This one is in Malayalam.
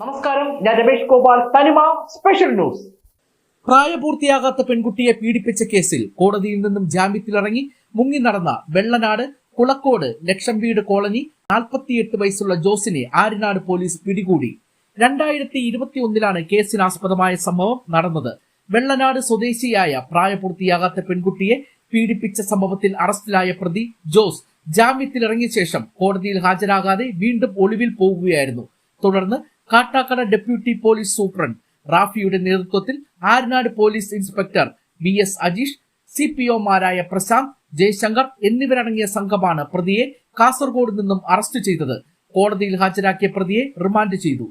നമസ്കാരം. ഞാൻ ഗോപാൽ. തനിമ സ്പെഷ്യൽ ന്യൂസ്. പ്രായപൂർത്തിയാകാത്ത പെൺകുട്ടിയെ പീഡിപ്പിച്ച കേസിൽ കോടതിയിൽ നിന്നും ജാമ്യത്തിലിറങ്ങി മുങ്ങി നടന്ന വെള്ളനാട് കുളക്കോട് ലക്ഷം വീട് കോളനി നാൽപ്പത്തിയെട്ട് വയസ്സുള്ള ജോസിനെ ആര്യനാട് പോലീസ് പിടികൂടി. രണ്ടായിരത്തി ഇരുപത്തി ഒന്നിലാണ് കേസിനാസ്പദമായ സംഭവം നടന്നത്. വെള്ളനാട് സ്വദേശിയായ പ്രായപൂർത്തിയാകാത്ത പെൺകുട്ടിയെ പീഡിപ്പിച്ച സംഭവത്തിൽ അറസ്റ്റിലായ പ്രതി ജോസ് ജാമ്യത്തിലിറങ്ങിയ ശേഷം കോടതിയിൽ ഹാജരാകാതെ വീണ്ടും ഒളിവിൽ പോകുകയായിരുന്നു. തുടർന്ന് കാട്ടാക്കട ഡെപ്യൂട്ടി പോലീസ് സൂപ്രണ്ട് റാഫിയുടെ നേതൃത്വത്തിൽ Aranad police inspector V S Ajeesh C P ഒമാരായ Prashant Jayashankar എന്നിവരടങ്ങിയ സംഘമാണ് പ്രതിയെ കാസർഗോഡ് നിന്നും അറസ്റ്റ് ചെയ്തത്. കോടതിയിൽ ഹാജരാക്കിയ പ്രതിയെ റിമാൻഡ് ചെയ്തു.